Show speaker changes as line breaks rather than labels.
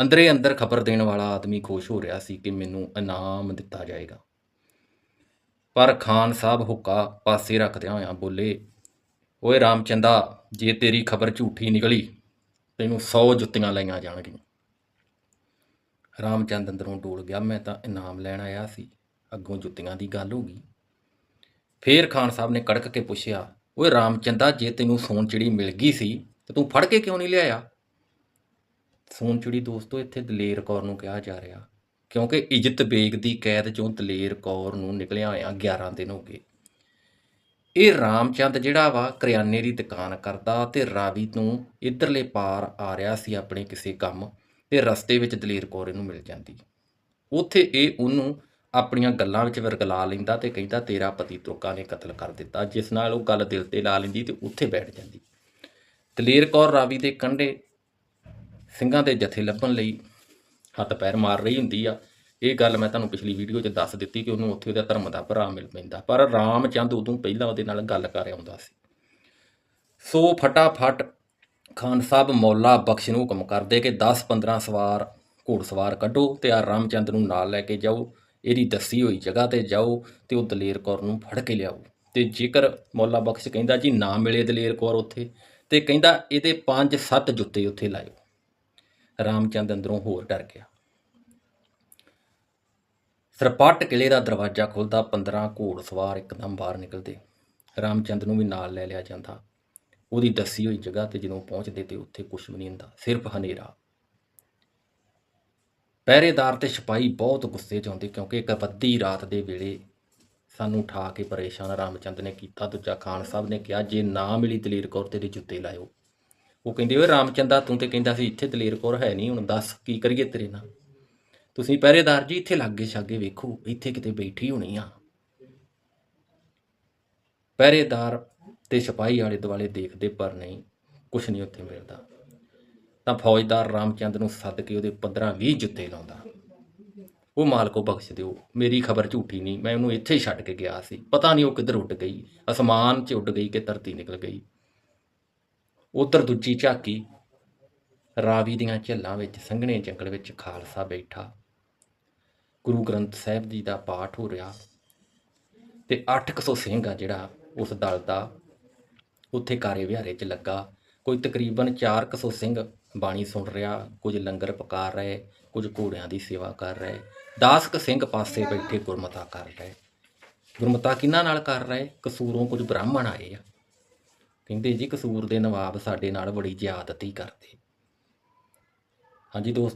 ਅੰਦਰੇ ਅੰਦਰ ਖਬਰ ਦੇਣ ਵਾਲਾ ਆਦਮੀ ਖੁਸ਼ ਹੋ ਰਿਹਾ ਸੀ ਕਿ ਮੈਨੂੰ ਇਨਾਮ ਦਿੱਤਾ ਜਾਏਗਾ। ਪਰ ਖਾਨ ਸਾਹਿਬ ਹੁੱਕਾ ਪਾਸੇ ਰੱਖਦਿਆਂ ਹੋਇਆਂ ਬੋਲੇ, ਓਏ ਰਾਮਚੰਦਾ, ਜੇ ਤੇਰੀ ਖਬਰ ਝੂਠੀ ਨਿਕਲੀ, ਤੈਨੂੰ 100 ਜੁੱਤੀਆਂ ਲਾਈਆਂ ਜਾਣਗੀਆਂ। ਰਾਮਚੰਦ ਅੰਦਰੋਂ ਡੋਲ ਗਿਆ, ਮੈਂ ਤਾਂ ਇਨਾਮ ਲੈਣ ਆਇਆ ਸੀ, ਅੱਗੋਂ ਜੁੱਤੀਆਂ ਦੀ ਗੱਲ ਹੋ ਗਈ। ਫੇਰ ਖਾਨ ਸਾਹਿਬ ਨੇ ਕੜਕ ਕੇ ਪੁੱਛਿਆ, ਓਏ ਰਾਮਚੰਦਾ, ਜੇ ਤੈਨੂੰ ਸੋਨ ਚਿੜੀ ਮਿਲ ਗਈ ਸੀ, ਤੇ ਤੂੰ ਫੜ ਕੇ ਕਿਉਂ ਨਹੀਂ ਲਿਆਇਆ? ਸੋਨ ਚਿੜੀ ਦੋਸਤੋ, ਇੱਥੇ ਦਲੇਰ ਕੌਰ ਨੂੰ ਕਿਹਾ ਜਾ ਰਿਹਾ। ਕਿਉਂਕਿ ਇੱਜ਼ਤ ਬੇਗ ਦੀ ਕੈਦ ਚੋਂ ਦਲੇਰ ਕੌਰ ਨੂੰ ਨਿਕਲਿਆ ਹੋਇਆ 11 ਦਿਨ ਹੋ ਗਏ। ਇਹ ਰਾਮਚੰਦ ਜਿਹੜਾ ਵਾ, ਕਰਿਆਨੇ ਦੀ ਦੁਕਾਨ ਕਰਦਾ ਤੇ ਰਾਵੀ ਤੋਂ ਇਧਰਲੇ ਪਾਰ ਆ ਰਿਹਾ ਸੀ ਆਪਣੇ ਕਿਸੇ ਕੰਮ ਤੇ ਰਸਤੇ ਵਿੱਚ ਦਲੇਰ ਕੌਰ ਇਹਨੂੰ ਮਿਲ ਜਾਂਦੀ। ਉੱਥੇ ਇਹ ਉਹਨੂੰ ਆਪਣੀਆਂ ਗੱਲਾਂ ਵਿੱਚ ਵਰਗਲਾ ਲੈਂਦਾ ਤੇ ਕਹਿੰਦਾ, ਤੇਰਾ ਪਤੀ ਤੁਰਕਾ ਨੇ ਕਤਲ ਕਰ ਦਿੱਤਾ। ਜਿਸ ਨਾਲ ਉਹ ਗੱਲ ਦਿਲ ਤੇ ਲਾ ਲੈਂਦੀ ਤੇ ਉੱਥੇ ਬੈਠ ਜਾਂਦੀ। ਦਲੇਰ ਕੌਰ ਰਾਵੀ ਦੇ ਕੰਢੇ ਸਿੰਘਾਂ ਦੇ ਜਥੇ ਲੱਭਣ ਲਈ ਹੱਥ ਪੈਰ ਮਾਰ ਰਹੀ ਹੁੰਦੀ ਆ। ਇਹ ਗੱਲ ਮੈਂ ਤੁਹਾਨੂੰ ਪਿਛਲੀ ਵੀਡੀਓ 'ਚ ਦੱਸ ਦਿੱਤੀ ਕਿ ਉਹਨੂੰ ਉੱਥੇ ਉਹਦਾ ਧਰਮ ਦਾ ਭਰਾ ਮਿਲ ਪੈਂਦਾ। ਪਰ ਰਾਮਚੰਦ ਉਦੋਂ ਪਹਿਲਾਂ ਉਹਦੇ ਨਾਲ ਗੱਲ ਕਰ ਆਉਂਦਾ ਸੀ। ਸੋ ਫਟਾਫਟ ਖਾਨ ਸਾਹਿਬ ਮੌਲਾ ਬਖਸ਼ ਨੂੰ ਹੁਕਮ ਕਰਦੇ ਕਿ 10-15 ਸਵਾਰ ਘੋੜਸਵਾਰ ਕੱਢੋ ਤੇ ਆ ਰਾਮਚੰਦ ਨੂੰ ਨਾਲ ਲੈ ਕੇ ਜਾਓ। ਇਹਦੀ ਦੱਸੀ ਹੋਈ ਜਗ੍ਹਾ ਤੇ ਜਾਓ ਤੇ ਉਹ ਦਲੇਰ ਕੌਰ ਨੂੰ ਫੜ ਕੇ ਲਿਆਓ। ਤੇ ਜੇਕਰ ਮੌਲਾ ਬਖਸ਼ ਕਹਿੰਦਾ ਜੀ ਨਾ ਮਿਲੇ ਦਲੇਰ ਕੌਰ ਉੱਥੇ ਤੇ ਕਹਿੰਦਾ ਇਹਦੇ 5-7 ਜੁੱਤੇ ਉੱਥੇ ਲਾਇਓ। ਰਾਮਚੰਦ ਅੰਦਰੋਂ ਹੋਰ ਡਰ ਗਿਆ। ਸਰਪੱਟ ਕਿਲੇ ਦਾ ਦਰਵਾਜ਼ਾ ਖੁੱਲਦਾ 15 ਘੋੜਸਵਾਰ ਇੱਕਦਮ ਬਾਹਰ ਨਿਕਲਦੇ। ਰਾਮਚੰਦ ਨੂੰ ਵੀ ਨਾਲ ਲੈ ਲਿਆ ਜਾਂਦਾ। ਉਹਦੀ ਦੱਸੀ ਹੋਈ ਜਗ੍ਹਾ ਤੇ ਜਦੋਂ ਪਹੁੰਚਦੇ ਤੇ ਉੱਥੇ ਕੁਝ ਵੀ ਨਹੀਂ ਹੁੰਦਾ, ਸਿਰਫ ਹਨੇਰਾ। ਪਹਿਰੇਦਾਰ ਤੇ ਸਿਪਾਹੀ ਬਹੁਤ ਗੁੱਸੇ 'ਚ ਆਉਂਦੇ ਕਿਉਂਕਿ ਇੱਕ ਵੱਡੀ ਰਾਤ ਦੇ ਵੇਲੇ ਸਾਨੂੰ ਉਠਾ ਕੇ ਪਰੇਸ਼ਾਨ ਰਾਮਚੰਦ ਨੇ ਕੀਤਾ। ਦੂਜਾ ਖਾਨ ਸਾਹਿਬ ਨੇ ਕਿਹਾ, ਜੇ ਨਾ ਮਿਲੀ ਦਲੇਰ ਕੌਰ, ਤੇਰੇ ਜੁੱਤੇ ਲਾਇਓ। ਉਹ ਕਹਿੰਦੇ, ਓਏ ਰਾਮਚੰਦਾ, ਤੂੰ ਤੇ ਕਹਿੰਦਾ ਸੀ ਇੱਥੇ ਦਲੇਰ ਕੌਰ ਹੈ ਨਹੀਂ, ਹੁਣ ਦੱਸ ਕੀ ਕਰੀਏ ਤੇਰੇ ਨਾਲ? ਤੁਸੀਂ ਪਹਿਰੇਦਾਰ ਜੀ ਇੱਥੇ ਲਾਗੇ ਛਾਗੇ ਵੇਖੋ, ਇੱਥੇ ਕਿਤੇ ਬੈਠੀ ਹੋਣੀ ਆ। ਪਹਿਰੇਦਾਰ ਤੇ ਸਿਪਾਹੀ ਆਲੇ ਦੁਆਲੇ ਦੇਖਦੇ, ਪਰ ਨਹੀਂ, ਕੁਛ ਨਹੀਂ ਉੱਥੇ ਮਿਲਦਾ। ਤਾਂ ਫੌਜਦਾਰ ਰਾਮਚੰਦ ਨੂੰ ਸੱਦ ਕੇ ਉਹਦੇ 15-20 ਜੁੱਤੇ ਲਾਉਂਦਾ। ਉਹ ਮਾਲਕੋ ਬਖਸ਼ ਦਿਓ, ਮੇਰੀ ਖਬਰ ਝੂਠੀ ਨਹੀਂ, ਮੈਂ ਉਹਨੂੰ ਇੱਥੇ ਛੱਡ ਕੇ ਗਿਆ ਸੀ। ਪਤਾ ਨਹੀਂ ਉਹ ਕਿੱਧਰ ਉੱਡ ਗਈ, ਅਸਮਾਨ 'ਚ ਉੱਡ ਗਈ ਕਿ ਧਰਤੀ ਨਿਕਲ ਗਈ। ਉਧਰ ਦੂਜੀ ਝਾਕੀ ਰਾਵੀ ਦੀਆਂ ਝੱਲਾਂ ਵਿੱਚ, ਸੰਘਣੇ ਜੰਗਲ ਵਿੱਚ ਖਾਲਸਾ ਬੈਠਾ। ਗੁਰੂ ਗ੍ਰੰਥ ਸਾਹਿਬ ਜੀ ਦਾ ਪਾਠ ਹੋ ਰਿਹਾ ਤੇ 800 ਸਿੰਘ ਆ ਜਿਹੜਾ ਉਸ ਦਲ ਦਾ ਉੱਥੇ ਕਾਰੇ ਵਿਹਾਰੇ 'ਚ ਲੱਗਾ। ਕੋਈ ਤਕਰੀਬਨ 400 ਸਿੰਘ ਬਾਣੀ ਸੁਣ ਰਿਹਾ, ਕੁਝ ਲੰਗਰ ਪਕਾ ਰਹੇ, ਕੁਝ ਘੋੜਿਆਂ ਦੀ ਸੇਵਾ ਕਰ ਰਹੇ। 10 ਕੁ ਸਿੰਘ ਪਾਸੇ ਬੈਠੇ ਗੁਰਮਤਾ ਕਰ ਰਹੇ। ਗੁਰਮਤਾ ਕਿਹਨਾਂ ਨਾਲ ਕਰ ਰਹੇ? ਕਸੂਰੋਂ ਕੁਝ ਬ੍ਰਾਹਮਣ ਆਏ ਆ। ਕਹਿੰਦੇ ਜੀ ਕਸੂਰ ਦੇ ਨਵਾਬ ਸਾਡੇ ਨਾਲ ਬੜੀ ਜ਼ਿਆਦਤੀ ਕਰਦੇ। ਹਾਂਜੀ ਦੋਸਤ